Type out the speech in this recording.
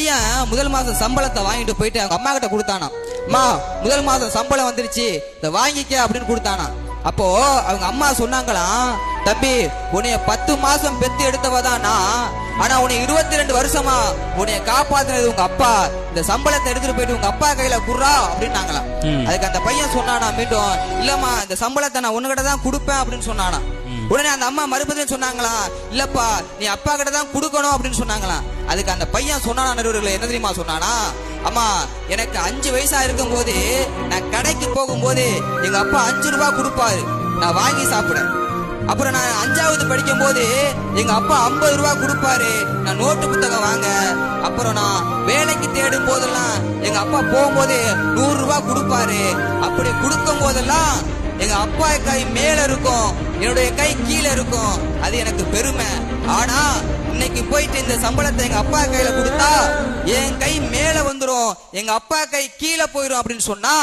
பையன் முதல் மாசம் சம்பளத்தை வாங்கிட்டு போயிட்டு அவங்க அம்மா கிட்ட கொடுத்தானாம். அம்மா முதல் மாசம் சம்பளம் வந்துருச்சு. இதை வாங்கிக்க அப்படின்னு கொடுத்தானா அப்போ அவங்க அம்மா சொன்னாங்களாம் தம்பி உன்னைய பத்து மாசம் பெத்து எடுத்தவதான் நான். ஆனா உன்னை இருபத்தி ரெண்டு வருஷமா உன்னைய காப்பாத்துனது உங்க அப்பா. இந்த சம்பளத்தை எடுத்துட்டு போயிட்டு உங்க அப்பா கையில குடுறா அப்படின்னாங்களாம். அதுக்கு அந்த பையன் சொன்னானா மீண்டும் இல்லம்மா இந்த சம்பளத்தை நான் உன்கிட்ட தான் கொடுப்பேன் அப்படின்னு சொன்னானா உடனே அந்த அம்மா மறுபடியும் சொன்னாங்களா இல்லப்பா நீ அப்பா கிட்ட தான் கொடுக்கணும் அப்படின்னு சொன்னாங்களாம் அதுக்கு அந்த பையன் சொன்னானா நடுவர்களை என்ன தெரியுமா சொன்னானா அம்மா எனக்கு அஞ்சு வயசா இருக்கும் போது நான் கடைக்கு போகும்போது எங்க அப்பா அஞ்சு ரூபாய் கொடுப்பாரு. நான் வாங்கி சாப்பிடுறேன். அப்புறம் நான் அஞ்சாவது படிக்கும் போது எங்க அப்பா ஐம்பது ரூபாய் கொடுப்பாரு. நான் நோட்டு புத்தகம் வாங்க. அப்புறம் நான் வேலைக்கு தேடும் போதெல்லாம் எங்க அப்பா போகும்போது நூறு ரூபாய் கொடுப்பாரு. அப்படி கொடுக்கும் போதெல்லாம் எங்க அப்பா கை மேல இருக்கும். என்னுடைய கை கீழே இருக்கும். அது எனக்கு பெருமை. ஆனா இன்னைக்கு போயிட்டு இந்த சம்பளத்தை எங்க அப்பா கையில கொடுத்தா என் கை மேல வந்துடும் எங்க அப்பா கை கீழே போயிடும் அப்படின்னு சொன்னா